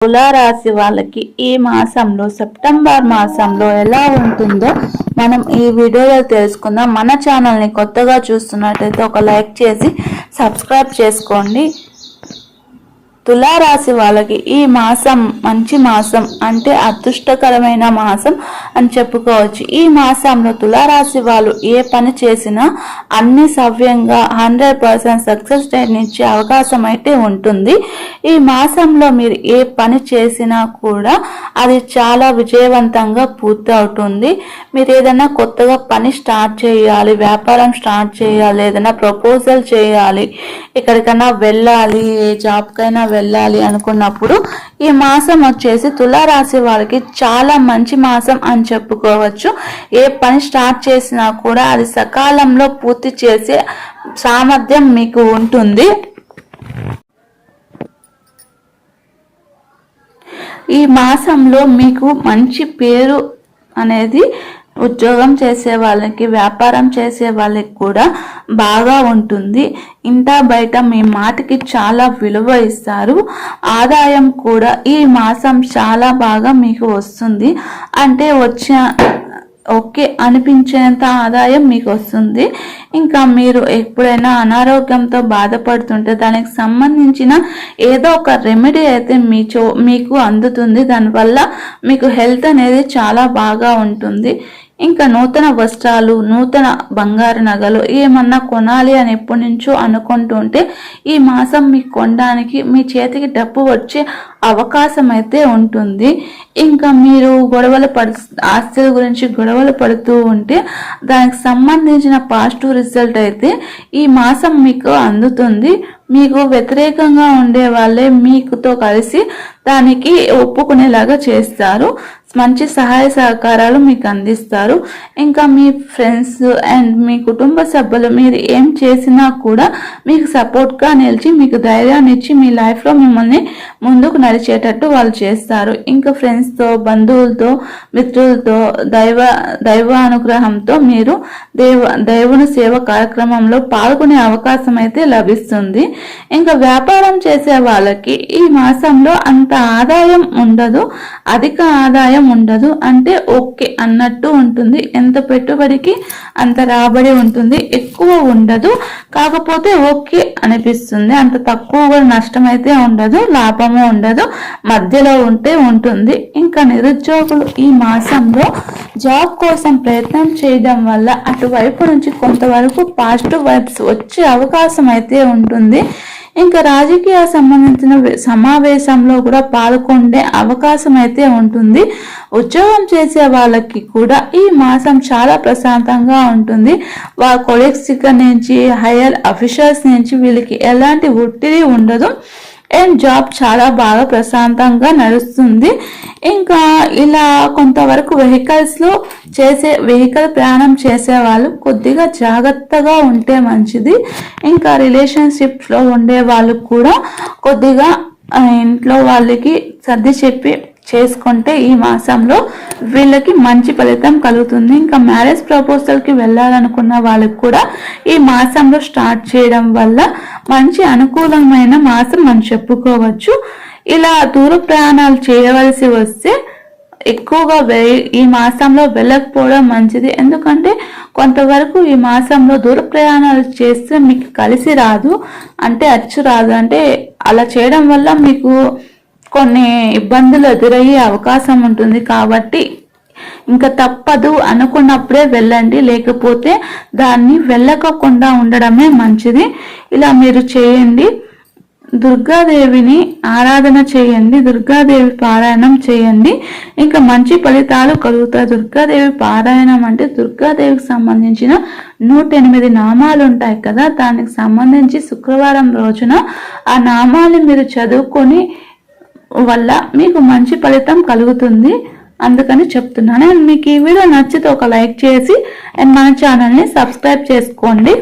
తులారాశి వాళ్ళకి ఈ మాసంలో సెప్టెంబర్ మాసంలో ఎలా ఉంటుందో మనం ఈ వీడియోలో తెలుసుకుందాం. మన ఛానల్ని కొత్తగా చూస్తున్నట్టయితే ఒక లైక్ చేసి సబ్స్క్రైబ్ చేసుకోండి. తులారాశి వాళ్ళకి ఈ మాసం మంచి మాసం అంటే అదృష్టకరమైన మాసం అని చెప్పుకోవచ్చు. ఈ మాసంలో తులారాశి వాళ్ళు ఏ పని చేసినా అన్ని సవ్యంగా హండ్రెడ్ పర్సెంట్ సక్సెస్ ఇచ్చే అవకాశం అయితే ఉంటుంది. ఈ మాసంలో మీరు ఏ పని చేసినా కూడా అది చాలా విజయవంతంగా పూర్తి అవుతుంది మీరు ఏదైనా కొత్తగా పని స్టార్ట్ చేయాలి వ్యాపారం స్టార్ట్ చేయాలి ఏదైనా ప్రపోజల్ చేయాలి ఎక్కడికైనా వెళ్ళాలి ఏ జాబ్కైనా వెళ్ళాలి వెళ్ళాలి అనుకున్నప్పుడు ఈ మాసం వచ్చేసి తులారాశి వారికి చాలా మంచి మాసం అని చెప్పుకోవచ్చు. ఏ పని స్టార్ట్ చేసినా కూడా అది సకాలంలో పూర్తి చేసే సామర్థ్యం మీకు ఉంటుంది. ఈ మాసంలో మీకు మంచి పేరు అనేది ఉద్యోగం చేసే వాళ్ళకి వ్యాపారం చేసే వాళ్ళకి కూడా బాగా ఉంటుంది. ఇంట బయట మీ మాటకి చాలా విలువ ఇస్తారు. ఆదాయం కూడా ఈ మాసం చాలా బాగా మీకు వస్తుంది. అంటే వచ్చే ఓకే అనిపించేంత ఆదాయం మీకు వస్తుంది. ఇంకా మీరు ఎప్పుడైనా అనారోగ్యంతో బాధపడుతుంటే దానికి సంబంధించిన ఏదో ఒక రెమెడీ అయితే మీ చో మీకు అందుతుంది. దానివల్ల మీకు హెల్త్ అనేది చాలా బాగా ఉంటుంది. ఇంకా నూతన వస్త్రాలు నూతన బంగారు నగలు ఏమన్నా కొనాలి అని ఎప్పటి నుంచో అనుకుంటుంటే ఈ మాసం మీకు కొనడానికి మీ చేతికి డబ్బు వచ్చే అవకాశం అయితే ఉంటుంది. ఇంకా మీరు గొడవలు పడు ఆస్తుల గురించి గొడవలు పడుతూ ఉంటే దానికి సంబంధించిన పాజిటివ్ రిజల్ట్ అయితే ఈ మాసం మీకు అందుతుంది. మీకు వ్యతిరేకంగా ఉండే వాళ్ళే మీకుతో కలిసి దానికి ఒప్పుకునేలాగా చేస్తారు. మంచి సహాయ సహకారాలు మీకు అందిస్తారు. ఇంకా మీ ఫ్రెండ్స్ అండ్ మీ కుటుంబ సభ్యులు మీరు ఏం చేసినా కూడా మీకు సపోర్ట్గా నిలిచి మీకు ధైర్యాన్ని ఇచ్చి మీ లైఫ్లో మిమ్మల్ని ముందుకు నడిచేటట్టు వాళ్ళు చేస్తారు. ఇంకా ఫ్రెండ్స్తో బంధువులతో మిత్రులతో దైవ దైవ అనుగ్రహంతో మీరు దేవ దైవుని సేవ కార్యక్రమంలో పాల్గొనే అవకాశం అయితే లభిస్తుంది. ఇంకా వ్యాపారం చేసే వాళ్ళకి ఈ మాసంలో అంత ఆదాయం ఉండదు. అధిక ఆదాయం ఉండదు. అంటే ఓకే అన్నట్టు ఉంటుంది. ఎంత పెట్టుబడికి అంత రాబడి ఉంటుంది. ఎక్కువ ఉండదు. కాకపోతే ఓకే అనిపిస్తుంది. అంత తక్కువగా నష్టం అయితే ఉండదు. లాభము ఉండదు. మధ్యలో ఉంటే ఉంటుంది. ఇంకా నిరుద్యోగులు ఈ మాసంలో జాబ్ కోసం ప్రయత్నం చేయడం వల్ల అటువైపు నుంచి కొంతవరకు పాజిటివ్ వైబ్స్ వచ్చే అవకాశం అయితే ఉంటుంది. ఇంకా రాజకీయ సంబంధించిన సమావేశంలో కూడా పాల్గొనే అవకాశం అయితే ఉంటుంది. ఉద్యోగం చేసే వాళ్ళకి కూడా ఈ మాసం చాలా ప్రశాంతంగా ఉంటుంది. వాళ్ళ కొలీగ్స్ నుంచి హైయర్ అఫీషియల్స్ నుంచి వీళ్ళకి ఎలాంటి ఒత్తిడి ఉండదు. అండ్ జాబ్ చాలా బాగా ప్రశాంతంగా నడుస్తుంది. ఇంకా ఇలా కొంతవరకు వెహికల్స్లో చేసే వెహికల్ ప్రయాణం చేసే వాళ్ళు కొద్దిగా జాగ్రత్తగా ఉంటే మంచిది. ఇంకా రిలేషన్షిప్స్లో ఉండే వాళ్ళు కూడా కొద్దిగా ఇంట్లో వాళ్ళకి సర్ది చెప్పి చేసుకుంటే ఈ మాసంలో వీళ్ళకి మంచి ఫలితం కలుగుతుంది. ఇంకా మ్యారేజ్ ప్రపోజల్కి వెళ్ళాలనుకున్న వాళ్ళకి కూడా ఈ మాసంలో స్టార్ట్ చేయడం వల్ల మంచి అనుకూలమైన మాసం మనం చెప్పుకోవచ్చు. ఇలా దూర ప్రయాణాలు చేయవలసి వస్తే ఎక్కువగా ఈ మాసంలో వెళ్ళకపోవడం మంచిది. ఎందుకంటే కొంతవరకు ఈ మాసంలో దూర ప్రయాణాలు చేస్తే మీకు కలిసి రాదు. అంటే అచ్చు రాదు. అంటే అలా చేయడం వల్ల మీకు కొన్ని ఇబ్బందులు ఎదురయ్యే అవకాశం ఉంటుంది. కాబట్టి ఇంకా తప్పదు అనుకున్నప్పుడే వెళ్ళండి. లేకపోతే దాన్ని వెళ్ళకుండా ఉండడమే మంచిది. ఇలా మీరు చేయండి. దుర్గాదేవిని ఆరాధన చేయండి. దుర్గాదేవి పారాయణం చేయండి. ఇంకా మంచి ఫలితాలు కలుగుతాయి. దుర్గాదేవి పారాయణం అంటే దుర్గాదేవికి సంబంధించిన నూట ఎనిమిది నామాలు ఉంటాయి కదా. దానికి సంబంధించి శుక్రవారం రోజున ఆ నామాల్ని మీరు చదువుకొని వల్ల మీకు మంచి ఫలితం కలుగుతుంది. అందుకని చెప్తున్నాను. అండ్ మీకు ఈ వీడియో నచ్చితే ఒక లైక్ చేసి అండ్ మన ఛానల్ని సబ్స్క్రైబ్ చేసుకోండి.